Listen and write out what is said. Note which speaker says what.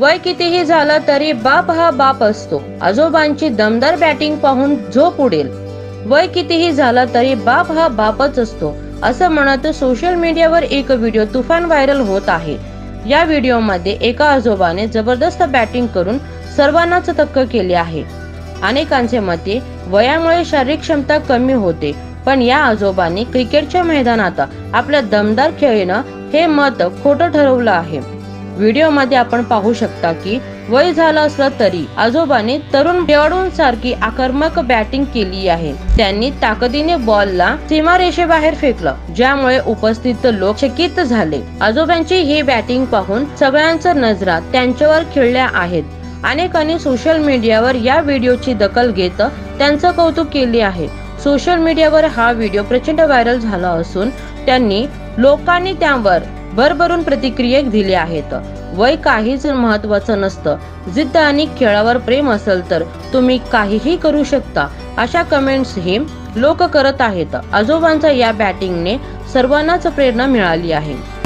Speaker 1: वय कितीही झालं तरी बाप हा बाप असतो. आजोबांची दमदार बॅटिंग पाहून झोप उडेल. वय कितीही झालं तरी बाप हा बापच असतो असं म्हणत सोशल मीडियावर एक व्हिडिओ तुफान व्हायरल होत आहे. या व्हिडिओमध्ये एका आजोबाने जबरदस्त बॅटिंग करून सर्वांनाच थक्क केले आहे. अनेकांचे मते वयामुळे शारीरिक क्षमता कमी होते पण या आजोबांनी क्रिकेटच्या मैदानात आपल्या दमदार खेळणं हे मत खोटं ठरवलं आहे. व्हिडिओमध्ये आपण पाहू शकता की वय झालं असलं तरी आजोबाने तरुण खेळाडूंसारखी आक्रमक बॅटिंग केली आहे. त्यांनी ताकदीने बॉलला सीमारेषेबाहेर फेकलं ज्यामुळे उपस्थित लोक चकित झाले. आजोबांची ही बॅटिंग पाहून सगळ्यांच्या नजरा त्यांच्यावर खिळल्या आहेत. अनेकांनी सोशल मीडियावर या व्हिडिओची दखल घेत त्यांचं कौतुक केले आहे. सोशल मीडियावर हा व्हिडिओ प्रचंड व्हायरल झाला असून त्यांनी लोकांनी त्यावर भरभरून प्रतिक्रिया दिल्या आहेत. वय काहीच महत्वाचं नसतं. जिद्द आणि खेळावर प्रेम असेल तर तुम्ही काहीही करू शकता अशा कमेंट्स हे लोक करत आहेत. आजोबांचा या बॅटिंगने सर्वांनाच प्रेरणा मिळाली आहे.